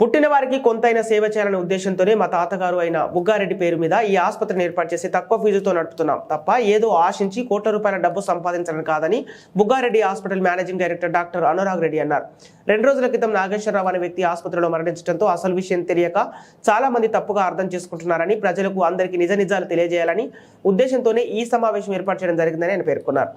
పుట్టిన వారికి కొంతైనా సేవ చేయాలనే ఉద్దేశంతోనే మా తాతగారు అయిన బుగ్గారెడ్డి పేరు మీద ఈ ఆసుపత్రిని ఏర్పాటు చేసి తక్కువ ఫీజుతో నడుపుతున్నాం. తప్ప ఏదో ఆశించి కోట్ల రూపాయల డబ్బు సంపాదించడం కాదని Buggareddy hospital managing director doctor Anurag Reddy అన్నారు. రెండు రోజుల క్రితం నాగేశ్వరరావు అనే వ్యక్తి ఆసుపత్రిలో మరణించడంతో అసలు విషయం తెలియక చాలా మంది తప్పుగా అర్థం చేసుకుంటున్నారని ప్రజలకు అందరికీ నిజ నిజాలు తెలియజేయాలని ఉద్దేశంతోనే ఈ సమావేశం ఏర్పాటు చేయడం జరిగిందని ఆయన పేర్కొన్నారు.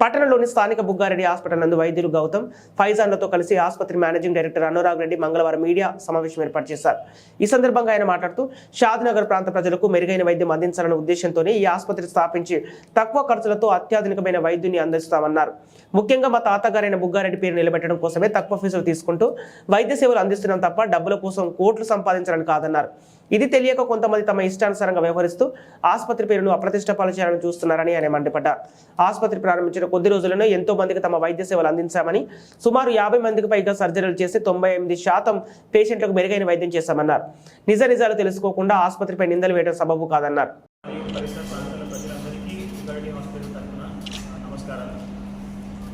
పట్టణంలోని స్థానిక బుగ్గారెడ్డి హాస్పిటల్ నందు వైద్యులు గౌతమ్ ఫైజాన్లతో కలిసి ఆసుపత్రి మేనేజింగ్ డైరెక్టర్ అనురాగ్ రెడ్డి మంగళవారం మీడియా సమావేశం ఏర్పాటు చేశారు. ఈ సందర్భంగా ఆయన మాట్లాడుతూ షాద్నగర్ ప్రాంత ప్రజలకు మెరుగైన వైద్యం అందించాలన్న ఉద్దేశంతోనే ఈ ఆసుపత్రి స్థాపించి తక్కువ ఖర్చులతో అత్యాధునికమైన వైద్యుని అందిస్తామన్నారు. ముఖ్యంగా మా తాతగారైన బుగ్గారెడ్డి పేరు నిలబెట్టడం కోసమే తక్కువ ఫీజులు తీసుకుంటూ వైద్య సేవలు అందిస్తున్నాం తప్ప డబ్బుల కోసం కోట్లు సంపాదించాలని కాదన్నారు. ఇది తెలియక కొంతమంది తమ ఇష్టానుసారంగా వ్యవహరిస్తూ ఆసుపత్రి పేరును అప్రతిష్ట పాలు చేయాలని చూస్తున్నారని ఆయన మండిపడ్డారు. ఆసుపత్రి ప్రారంభించిన కొద్ది రోజుల్లోనే ఎంతో మందికి తమ వైద్య సేవలు అందించామని సుమారు యాభై మందికి పైగా సర్జరీలు చేసి తొంభై ఎనిమిది శాతం పేషెంట్లకు మెరుగైన వైద్యం చేశామన్నారు. నిజ నిజాలు తెలుసుకోకుండా ఆసుపత్రిపై నిందలు వేయడం సబబు కాదన్నారు.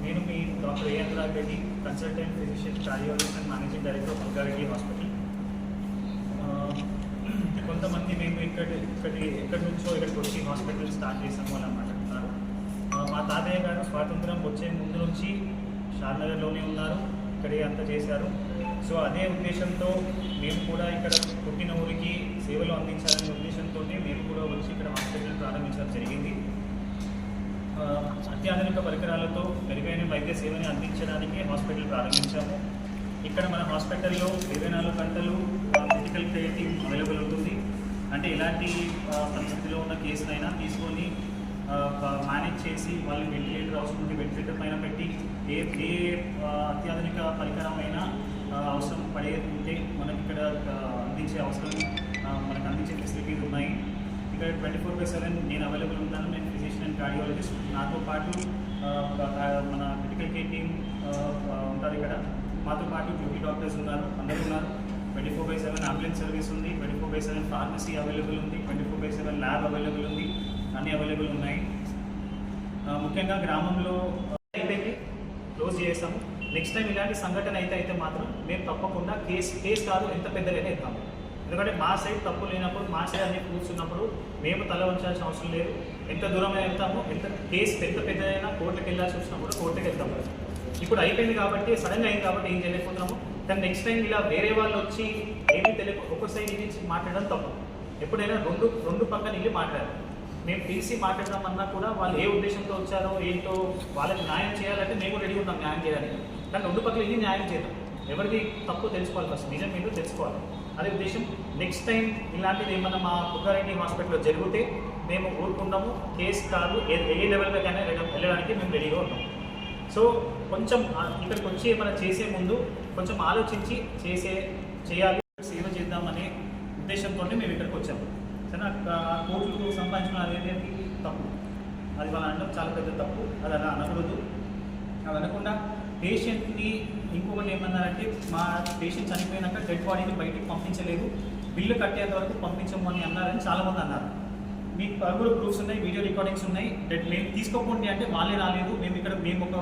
నేను మీ doctor Reddy consultant physician cardiologist and managing director hospital. కొంతమంది మేము ఇక్కడ ఇక్కడి ఎక్కడి నుంచో ఇక్కడికి వచ్చి హాస్పిటల్ స్టార్ట్ చేసాము అని మా తాతయ్య గారు స్వాతంత్రం వచ్చే ముందు నుంచి షార్నగర్లోనే ఉన్నారు ఇక్కడే అంతా చేశారు. సో అదే ఉద్దేశంతో మేము కూడా ఇక్కడ పుట్టిన ఊరికి సేవలు అందించాలనే ఉద్దేశంతో మేము కూడా వచ్చి ఇక్కడ హాస్పిటల్ ప్రారంభించడం జరిగింది. అత్యాధునిక పరికరాలతో మెరుగైన వైద్య సేవని అందించడానికి హాస్పిటల్ ప్రారంభించాము. ఇక్కడ మన హాస్పిటల్లో ఇరవై నాలుగు గంటలు క్రిటికల్ కేర్ టీమ్ అవైలబుల్ ఉంటుంది. అంటే ఎలాంటి పరిస్థితిలో ఉన్న కేసునైనా తీసుకొని మేనేజ్ చేసి వాళ్ళు వెంటిలేటర్ అవసరం ఉంటే వెంటిలేటర్ పైన పెట్టి ఏ ఏ అత్యాధునిక పరికరమైన అవసరం పడే ఉంటే మనకి ఇక్కడ అందించే అవసరం మనకు అందించే ఫెసిలిటీస్ ఉన్నాయి. ఇక్కడ ట్వంటీ ఫోర్ బై సెవెన్ నేను అవైలబుల్ ఉంటాను. నేను ఫిజిషియన్ అండ్ కార్డియాలజిస్ట్ నాతో పాటు మన క్రిటికల్ కేర్ టీమ్ ఉంటారు ఇక్కడ. మాతో పాటు డ్యూటీ డాక్టర్స్ ఉన్నారు. అందరూ ఉన్నారు. Twenty four by seven ambulance service ఉంది. Twenty four by seven pharmacy available ఉంది. Twenty four by seven lab available ఉంది. అన్నీ అవైలబుల్ ఉన్నాయి. ముఖ్యంగా గ్రామంలో అయిపోయింది క్లోజ్ చేస్తాము నెక్స్ట్ టైం ఇలాంటి సంఘటన అయితే అయితే మాత్రం మేము తప్పకుండా కేసు కేసు కాదు ఎంత పెద్దగానే ఇస్తాము ఎందుకంటే మా సైడ్ తప్పు లేనప్పుడు మా సైడ్ అన్ని ప్రూఫ్స్ ఉన్నప్పుడు మేము తల ఉంచాల్సిన అవసరం లేదు. ఎంత దూరమైన వెళ్తాము ఎంత కేసు పెద్ద పెద్దదైనా కోర్టుకి వెళ్ళాల్సి వచ్చినప్పుడు కోర్టుకి వెళ్తాము ఇప్పుడు అయిపోయింది కాబట్టి సడన్గా అయింది కాబట్టి ఏం చేయలేకపోతున్నాము. కానీ నెక్స్ట్ టైం ఇలా వేరే వాళ్ళు వచ్చి ఏమీ తెలియక ఒక సైడ్ నుంచి మాట్లాడడం తప్పు. ఎప్పుడైనా రెండు రెండు పక్కన వెళ్ళి మాట్లాడాలి. మేము టీసీ మాట్లాడదాం అన్నా కూడా వాళ్ళు ఏ ఉద్దేశంతో వచ్చారో ఏంటో వాళ్ళకి న్యాయం చేయాలంటే మేము రెడీ ఉన్నాం న్యాయం చేయడానికి కానీ రెండు పక్కల ఇది న్యాయం చేద్దాం ఎవరిది తప్పు తెలుసుకోవాలి ఫస్ట్ నిజం ఏంటో తెలుసుకోవాలి. అదే ఉద్దేశం నెక్స్ట్ టైం ఇలాంటిది ఏమన్నా మా బుక్కారెడ్డి హాస్పిటల్లో జరిగితే మేము ఊరుకుంటాము కేసు కాదు ఏ ఏ లెవెల్గా కానీ వెళ్ళడానికి మేము రెడీగా ఉన్నాం. సో కొంచెం ఇక్కడికి వచ్చి ఏమైనా చేసే ముందు కొంచెం ఆలోచించి చేసే చేయాలి సేవ చేద్దామనే ఉద్దేశంతో మేము ఇక్కడికి వచ్చాము. సరే ఆ కోట్లు సంపాదించడం అనేది తప్పు. అది వాళ్ళ అనడం చాలా పెద్ద తప్పు. అది అలా అనకూడదు. అది అనకుండా పేషెంట్ని ఇంకొకటి ఏమన్నారంటే మా పేషెంట్ చనిపోయినాక డెడ్ బాడీని బయటికి పంపించలేదు. బిల్లు కట్టేంత వరకు పంపించము అని అన్నారని చాలామంది అన్నారు. మీకు పరుగులు ప్రూఫ్స్ ఉన్నాయి వీడియో రికార్డింగ్స్ ఉన్నాయి. డెడ్ మేము తీసుకోకండి అంటే వాళ్ళే రాలేదు. మేము ఇక్కడ మేము ఒక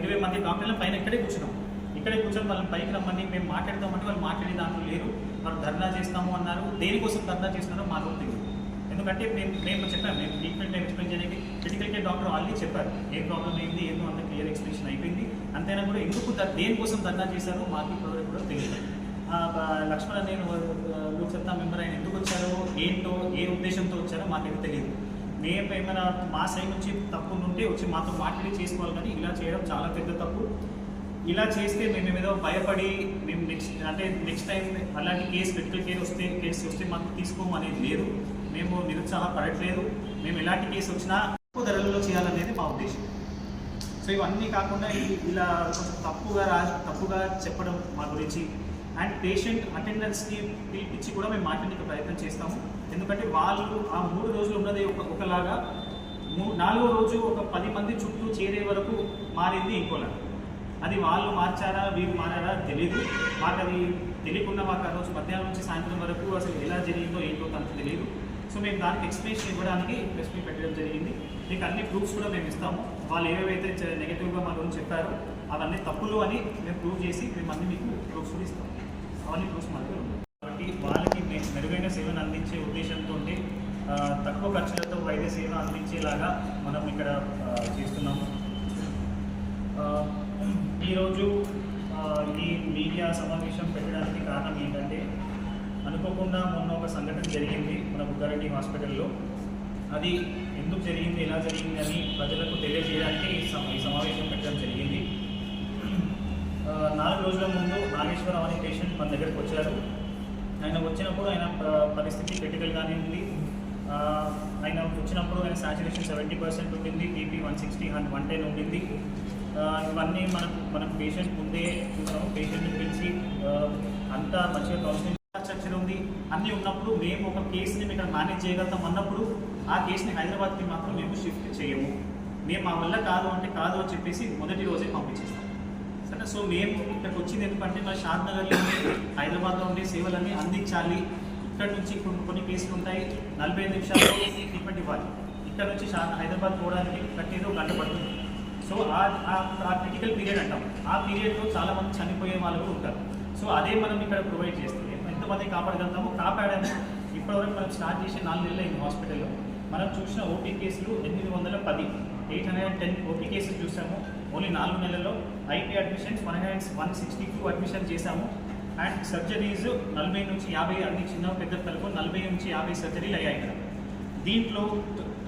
ఇరవై మంది డాక్టర్ల పైన ఇక్కడే కూర్చున్నాం. ఇక్కడే కూర్చొని వాళ్ళని పైకి రమ్మని మేము మాట్లాడతామంటే వాళ్ళు మాట్లాడే దాంట్లో లేరు. మనం ధర్నా చేస్తాము అన్నారు. దేనికోసం ధర్నా చేస్తున్నారో మాకు తెలియదు. ఎందుకంటే మేము మేము చెప్పాము మేము ట్రీట్మెంట్ ఎక్స్ప్లెయిన్ చేయడానికి క్రిటికల్ కేర్ డాక్టర్ ఆల్రెడీ చెప్పారు. ఏ ప్రాబ్లం ఏంది ఏందో అంత క్లియర్ ఎక్స్ప్లెనేషన్ అయిపోయింది. అంతైనా కూడా ఎందుకు దేనికోసం ధర్నా చేశారో మాకు ఇప్పటివరకు కూడా తెలియదు. లక్ష్మణ నేను లోక్సత్తా మెంబర్ ఆయన ఎందుకు వచ్చారో ఏంటో ఏ ఉద్దేశంతో వచ్చారో మాకైతే తెలియదు. మేము ఏమైనా మా సైడ్ నుంచి తప్పు ఉంటే వచ్చి మాతో మాట్లాడి చేసుకోవాలి కానీ ఇలా చేయడం చాలా పెద్ద తప్పు. ఇలా చేస్తే మేము ఏదో భయపడి మేము నెక్స్ట్ అంటే నెక్స్ట్ టైం అలాంటి కేసు క్రిటికల్ కేర్ వస్తే కేసు వస్తే మాకు తీసుకోము అనేది లేదు. మేము నిరుత్సాహపడట్లేదు. మేము ఎలాంటి కేసు వచ్చినా తక్కువ ధరలలో చేయాలనేది మా ఉద్దేశం. సో ఇవన్నీ కాకుండా ఇలా కొంచెం తప్పుగా రా తప్పుగా చెప్పడం మా గురించి. అండ్ పేషెంట్ అటెండెన్స్కి పిలిపించి కూడా మేము మాట్లాడే ప్రయత్నం చేస్తాము. ఎందుకంటే వాళ్ళు ఆ మూడు రోజులు ఉన్నది ఒక ఒకలాగా మూ- నాలుగో రోజు ఒక పది మంది చుట్టూ చేరే వరకు మారింది ఇంకోలా అది వాళ్ళు మార్చారా వీళ్ళు మారారా తెలియదు మాకు అది తెలియకుండా మాకు ఆ రోజు మధ్యాహ్నం నుంచి సాయంత్రం వరకు అసలు ఎలా జరిగిందో ఏంటో తనకు తెలియదు సో మేము దానికి ఎక్స్ప్లెనేషన్ ఇవ్వడానికి ప్రెస్ మీట్ పెట్టడం జరిగింది. మీకు అన్ని ప్రూఫ్స్ కూడా మేము ఇస్తాము. వాళ్ళు ఏవేవైతే నెగిటివ్గా నెగటివ్గా మా గురించి చెప్పారో అవన్నీ తప్పులు అని మేము ప్రూవ్ చేసి మేము అన్ని మీకు ప్రూఫ్స్ కూడా ఇస్తాము. అవన్నీ ప్రూఫ్స్ మా దగ్గర కాబట్టి వాళ్ళకి మెరుగైన సేవను అందించే ఉద్దేశంతో తక్కువ ఖర్చులతో వైద్య సేవ అందించేలాగా మనం ఇక్కడ చేస్తున్నాము. ఈరోజు ఆ, ఈ మీడియా సమావేశం పెట్టడానికి కారణం ఏంటంటే అనుకోకుండా మొన్న ఒక సంఘటన జరిగింది మన బుద్ధారెడ్డి హాస్పిటల్లో. అది ఎందుకు జరిగింది ఎలా జరిగింది అని ప్రజలకు తెలియజేయడానికి ఈ ఈ సమావేశం పెట్టడం జరిగింది. నాలుగు రోజుల ముందు నాగేశ్వరరావు అనే పేషెంట్ మన దగ్గరకు వచ్చారు. ఆయన వచ్చినప్పుడు ఆయన పరిస్థితి క్రిటికల్గానే ఉంది. ఆయన వచ్చినప్పుడు ఆయన సాచురేషన్ సెవెంటీ పర్సెంట్ ఉండింది BP one sixty one ten ఉండింది. ఇవన్నీ మనం మనం పేషెంట్ ముందే చూసాము పేషెంట్ని పిలిచి అంతా మంచిగా కౌన్సిలింగ్ స్ట్రక్చర్ ఉంది. అన్నీ ఉన్నప్పుడు మేము ఒక కేసుని మేము ఇక్కడ మేనేజ్ చేయగలుగుతాం అన్నప్పుడు ఆ కేసుని హైదరాబాద్కి మాత్రం మేము షిఫ్ట్ చేయము. మేము మా వల్ల కాదు అంటే కాదు అని చెప్పేసి మొదటి రోజే పంపించేస్తాం. సరే సో మేము ఇక్కడికి వచ్చింది ఎందుకంటే మా షాద్నగర్లో ఉండే హైదరాబాద్లో ఉండే సేవలన్నీ అందించాలి. ఇక్కడ నుంచి ఇప్పుడు కొన్ని కేసులు ఉంటాయి. నలభై ఐదు నిమిషాల్లో ట్రీట్మెంట్ ఇవ్వాలి. ఇక్కడ నుంచి హైదరాబాద్ పోవడానికి ప్రతిరోజు గంట పడుతుంది. సో ఆ క్రిటికల్ పీరియడ్ అంటాం. ఆ పీరియడ్లో చాలా మంది చనిపోయే వాళ్ళు కూడా ఉంటారు. సో అదే మనం ఇక్కడ ప్రొవైడ్ చేస్తే ఎంతమంది కాపాడగలుగుతామో కాపాడాము. ఇప్పటివరకు మనం స్టార్ట్ చేసి నాలుగు నెలలు అయింది హాస్పిటల్లో మనం చూసిన ఓపీ కేసులు ఎనిమిది వందల పది. Eight hundred and ten OP కేసులు చూసాము. ఓన్లీ నాలుగు నెలల్లో IT admissions one hundred one sixty two admission చేశాము. అండ్ సర్జరీస్ నలభై నుంచి యాభై అన్ని చిన్న పెద్ద కలుపు నలభై నుంచి యాభై సర్జరీలు అయ్యాయి. ఇక్కడ దీంట్లో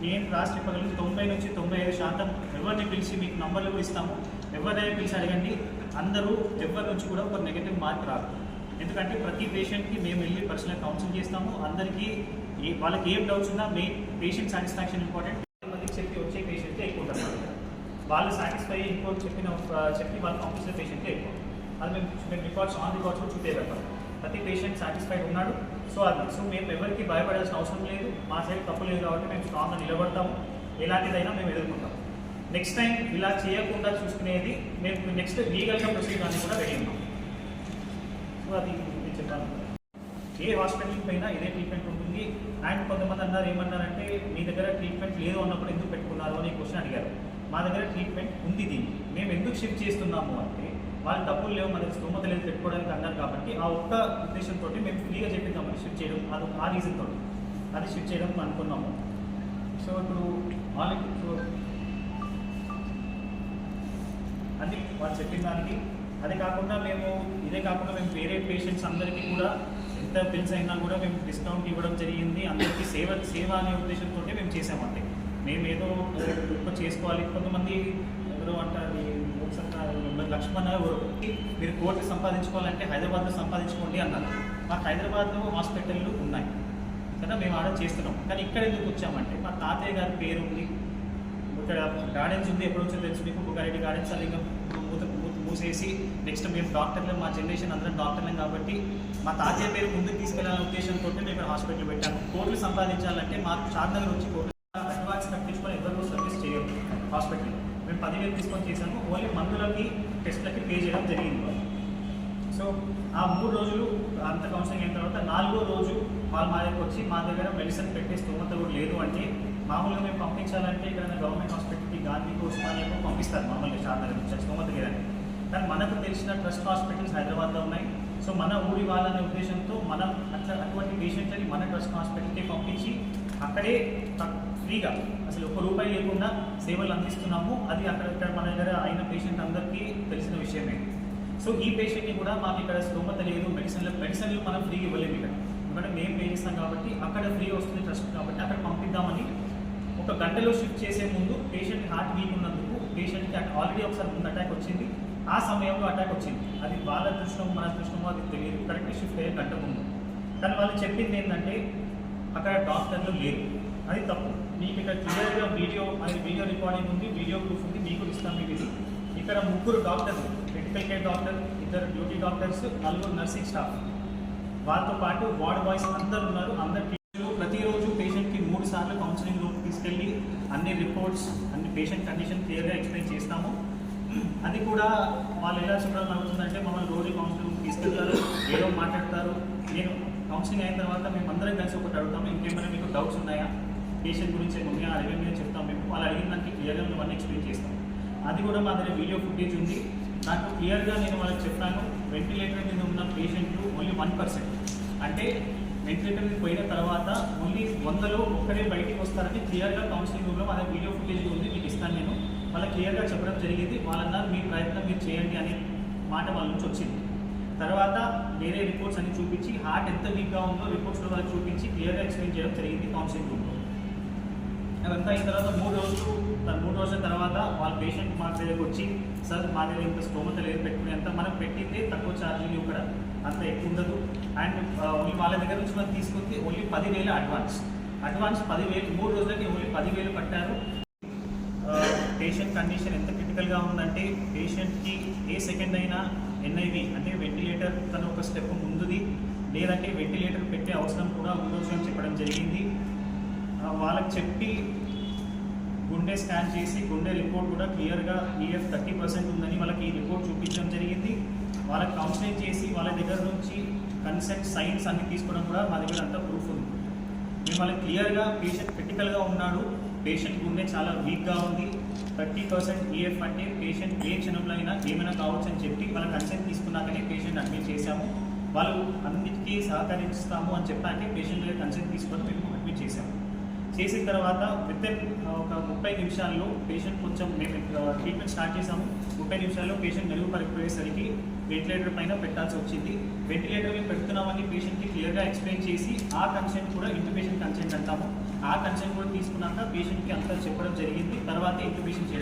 నేను రాసి చెప్పగలను తొంభై నుంచి తొంభై ఐదు శాతం ఎవరిని పిలిచి మీకు నంబర్లు కూడా ఇస్తాము ఎవరినైనా పిలిచి అడగండి అందరూ ఎవరి నుంచి కూడా ఒక నెగిటివ్ మార్క్ రాదు ఎందుకంటే ప్రతి పేషెంట్కి మేము వెళ్ళి పర్సనల్ కౌన్సిల్ చేస్తాము అందరికీ ఏ వాళ్ళకి ఏం డౌట్స్ ఉన్నా మెయిన్ పేషెంట్ సాటిస్ఫాక్షన్ ఇంపార్టెంట్ మందికి చెప్పి వచ్చే పేషెంట్ ఎక్కువ ఉంటారు. వాళ్ళు సాటిస్ఫై ఇంకోటి చెప్పిన చెప్పి వాళ్ళు పంపించిన పేషెంట్ ఎక్కువ. అది మేము మేము రికార్డ్స్ ఆన్ రికార్డ్స్ కూడా చూపేయగలుగుతాం ప్రతి పేషెంట్ సాటిస్ఫైడ్ ఉన్నాడు సో అది సో మేము ఎవరికి భయపడాల్సిన అవసరం లేదు. మా సైడ్ తప్పు లేదు కాబట్టి మేము స్ట్రాంగ్గా నిలబడతాము ఎలాంటిదైనా మేము ఎదుర్కొంటాం. నెక్స్ట్ టైం ఇలా చేయకుండా చూసుకునేది మేము నెక్స్ట్ లీగల్గా ప్రొసీడ్ అని కూడా రెడీ ఉన్నాం సో అది నేను చెప్పాను. ఏ హాస్పిటల్ పైన ఇదే ట్రీట్మెంట్ ఉంటుంది. అండ్ కొంతమంది అన్నారు ఏమన్నారంటే మీ దగ్గర ట్రీట్మెంట్ లేదు అన్నప్పుడు ఎందుకు పెట్టుకున్నారు? అని క్వశ్చన్ అడిగారు. మా దగ్గర ట్రీట్మెంట్ ఉంది దీనికి. మేము ఎందుకు షిఫ్ట్ చేస్తున్నాము? అంటే వాళ్ళకి డబ్బులు లేవు మనకి స్తోమత లేదు పెట్టుకోవడానికి అన్నారు కాబట్టి ఆ ఒక్క ఉద్దేశంతో మేము ఫ్రీగా చెప్పిందామని షిఫ్ట్ చేయడం అది ఆ రీజన్ తోటి అది షిఫ్ట్ చేయడం అనుకున్నాము. సో ఇప్పుడు వాళ్ళకి అది వాళ్ళు చెప్పిన దానికి అదే కాకుండా మేము ఇదే కాకుండా మేము వేరే పేషెంట్స్ అందరికీ కూడా ఎంత బిల్స్ అయినా కూడా మేము డిస్కౌంట్ ఇవ్వడం జరిగింది అందరికీ సేవ సేవ అనే ఉద్దేశంతో మేము చేసామంటే మేము ఏదో చేసుకోవాలి. కొంతమంది ఎవరు అంటారు, లక్ష్మణ్ ఎవరు మీరు కోర్టు సంపాదించుకోవాలంటే హైదరాబాద్లో సంపాదించుకోండి అన్నారు. మాకు హైదరాబాద్లో హాస్పిటల్లు ఉన్నాయి. కదా మేము ఆర్డర్ చేస్తున్నాం. కానీ ఇక్కడ ఎందుకు వచ్చామంటే మా తాతయ్య గారి పేరు ఉంది. ఇక్కడ గార్డెన్స్ ఉంది. ఎప్పుడు వచ్చో తెలుసు మీకు. బుగారెడ్డి గార్డెన్స్ అది ఇంకా మూత మూసేసి నెక్స్ట్ మేము డాక్టర్లు మా జనరేషన్ అందరం డాక్టర్లం కాబట్టి మా తాతయ్య పేరు ముందుకు తీసుకెళ్ళాలనే ఉద్దేశంతో మేము ఇక్కడ హాస్పిటల్ పెట్టాము. కోట్లు సంపాదించాలంటే మాకు షాద్నగర్ వచ్చి కోట్లు అడ్వాన్స్ కట్టించుకొని ఎవరు సర్వీస్ చేయము హాస్పిటల్. మేము పదివేలు తీసుకొని చేసాము ఓన్లీ మందులకి టెస్ట్లకి పే చేయడం జరిగింది. సో ఆ మూడు రోజులు అంత కౌన్సిలింగ్ అయిన తర్వాత నాలుగో రోజు వాళ్ళు మా దగ్గరకు వచ్చి మా దగ్గర మెడిసిన్ పెట్టే స్తోమత కూడా లేదు అంటే మామూలుగా మేము పంపించాలంటే ఇక్కడ గవర్నమెంట్ హాస్పిటల్కి గాంధీకి ఉస్మానియాకు పంపిస్తారు మామూలుగా శారదా నుంచి స్తోమత లేదని కానీ మనకు తెలిసిన ట్రస్ట్ హాస్పిటల్స్ హైదరాబాద్లో ఉన్నాయి. సో మన ఊరి వాళ్ళనే ఉద్దేశంతో మనం అట్లా అటువంటి పేషెంట్లని మన ట్రస్ట్ హాస్పిటల్కి పంపించి అక్కడే త- ఫ్రీగా. అసలు ఒక్క రూపాయి లేకుండా సేవలు అందిస్తున్నాము. అది అక్కడ మన దగ్గర అయిన పేషెంట్ అందరికీ తెలిసిన విషయమే. సో ఈ పేషెంట్ని కూడా మాకు ఇక్కడ స్తోమత లేదు. మెడిసిన్లు మెడిసిన్లు మనం ఫ్రీ ఇవ్వలేము ఇక్కడ. ఎందుకంటే మేము పే చేస్తాం కాబట్టి అక్కడ ఫ్రీ వస్తుంది ట్రస్ట్ కాబట్టి అక్కడ పంపిద్దామని ఒక గంటలో షిఫ్ట్ చేసే ముందు పేషెంట్ హార్ట్ వీక్ ఉన్నందుకు పేషెంట్కి ఆల్రెడీ ఒకసారి ముందు అటాక్ వచ్చింది. ఆ సమయంలో అటాక్ వచ్చింది. అది వాళ్ళ దృష్టం మన దృష్టిలో అది తెలియదు. కరెక్ట్ షిఫ్ట్ అయ్యే గంట ముందు. కానీ వాళ్ళు చెప్పింది ఏంటంటే అక్కడ డాక్టర్లు లేరు. అది తప్పు. మీకు ఇక్కడ క్లియర్గా వీడియో అది వీడియో రికార్డింగ్ ఉంది వీడియో ప్రూఫ్ ఉంది మీకు ఇస్తాం మీకు ఇది. ఇక్కడ ముగ్గురు డాక్టర్లు క్రిటికల్ కేర్ డాక్టర్ ఇద్దరు డ్యూటీ డాక్టర్స్ నలుగురు నర్సింగ్ స్టాఫ్ వారితో పాటు వార్డ్ బాయ్స్ అందరు ఉన్నారు. అందరు ప్రతిరోజు పేషెంట్కి మూడు సార్లు కౌన్సిలింగ్ రూమ్ తీసుకెళ్ళి అన్ని రిపోర్ట్స్ అన్ని పేషెంట్ కండిషన్ క్లియర్గా ఎక్స్ప్లెయిన్ చేస్తాము. అది కూడా వాళ్ళు ఎలా చూడాలని అవుతుందంటే మమ్మల్ని రోజు కౌన్సిలింగ్ తీసుకెళ్తారు ఏదో మాట్లాడతారు. నేను కౌన్సిలింగ్ అయిన తర్వాత మేము అందరం కలిసి ఒకటి అడుగుతాము. ఇంకేమైనా మీకు డౌట్స్ ఉన్నాయా? పేషెంట్ గురించి ఏమున్నాయా ఆ అని చెప్తాం. మేము వాళ్ళు అడిగిన దానికి క్లియర్గా మేము అన్ని ఎక్స్ప్లెయిన్ చేస్తాం. అది కూడా మా దగ్గర వీడియో ఫుటేజ్ ఉంది. దాంట్లో క్లియర్గా నేను వాళ్ళకి చెప్పాను వెంటిలేటర్ మీద ఉన్న పేషెంట్లు ఓన్లీ వన్ పర్సెంట్ అంటే వెంటిలేటర్ మీద పోయిన తర్వాత ఓన్లీ వందలో ఒక్కడే బయటికి వస్తారని క్లియర్గా కౌన్సిలింగ్ రూమ్లో మన వీడియో ఫుటేజ్ ఉంది. మీకు ఇస్తాను నేను. వాళ్ళ క్లియర్గా చెప్పడం జరిగింది. వాళ్ళన్నారు మీ ప్రయత్నం మీరు చేయండి అనే మాట వాళ్ళ నుంచి వచ్చింది. తర్వాత వేరే రిపోర్ట్స్ అన్ని చూపించి హార్ట్ ఎంత వీక్గా ఉందో రిపోర్ట్స్లో వాళ్ళకి చూపించి క్లియర్గా ఎక్స్ప్లెయిన్ చేయడం జరిగింది కౌన్సిలింగ్ రూమ్లో అదంతా అయిన తర్వాత మూడు రోజులు మూడు రోజుల తర్వాత వాళ్ళ పేషెంట్ మా దగ్గరకు వచ్చి సార్ మా దగ్గర ఇంత స్తోమత లేదు పెట్టుకునే అంత మనం పెట్టిందే తక్కువ ఛార్జీలు ఇక్కడ అంత ఎక్కువ ఉండదు. అండ్ ఓన్లీ వాళ్ళ దగ్గర నుంచి మనం తీసుకుంది ఓన్లీ పదివేలు అడ్వాన్స్ అడ్వాన్స్ పదివేలు మూడు రోజులకి ఓన్లీ పదివేలు కట్టారు. పేషెంట్ కండిషన్ ఎంత క్రిటికల్గా ఉందంటే పేషెంట్కి ఏ సెకండ్ అయినా ఎన్ఐవి అంటే వెంటిలేటర్ తన ఒక స్టెప్ ముందుది. లేదంటే వెంటిలేటర్ పెట్టే అవసరం కూడా ఉండొచ్చు అని చెప్పడం జరిగింది. వాళ్ళకి చెప్పి గుండె స్కాన్ చేసి గుండె రిపోర్ట్ కూడా క్లియర్గా ఈఎఫ్ థర్టీ పర్సెంట్ ఉందని వాళ్ళకి ఈ రిపోర్ట్ చూపించడం జరిగింది. వాళ్ళకి కౌన్సిలింగ్ చేసి వాళ్ళ దగ్గర నుంచి కన్సెంట్ సైన్స్ అన్ని తీసుకోవడం కూడా మా దగ్గర అంతా ప్రూఫ్ ఉంది. మేము వాళ్ళకి క్లియర్గా పేషెంట్ క్రిటికల్గా ఉన్నాడు. పేషెంట్ గుండె చాలా వీక్గా ఉంది. థర్టీ పర్సెంట్ ఈఎఫ్ అంటే పేషెంట్ ఏ క్షణంలో అయినా ఏమైనా కావచ్చు అని చెప్పి వాళ్ళ కన్సెంట్ తీసుకున్నాకనే పేషెంట్ అడ్మిట్ చేశాము. వాళ్ళు అన్నిటికీ సహకరిస్తాము అని చెప్పాకే పేషెంట్ కన్సెంట్ తీసుకొని మేము అడ్మిట్ చేశాము. చేసిన తర్వాత విత్ ఒక ముప్పై నిమిషాల్లో పేషెంట్ కొంచెం మేము ట్రీట్మెంట్ స్టార్ట్ చేసాము ముప్పై నిమిషాల్లో పేషెంట్ మెరుగుపడిపోయేసరికి వెంటిలేటర్ పైన పెట్టాల్సి వచ్చింది. వెంటిలేటర్ పెడుతున్నామని పేషెంట్కి క్లియర్గా ఎక్స్ప్లెయిన్ చేసి ఆ కన్సెంట్ కూడా ఇంటిమేషన్ కన్సెంట్ అంటాము. ఆ కన్సెంట్ కూడా తీసుకున్నాక పేషెంట్కి అంతా చెప్పడం జరిగింది. తర్వాత ఇంటిమేషన్ చేయడం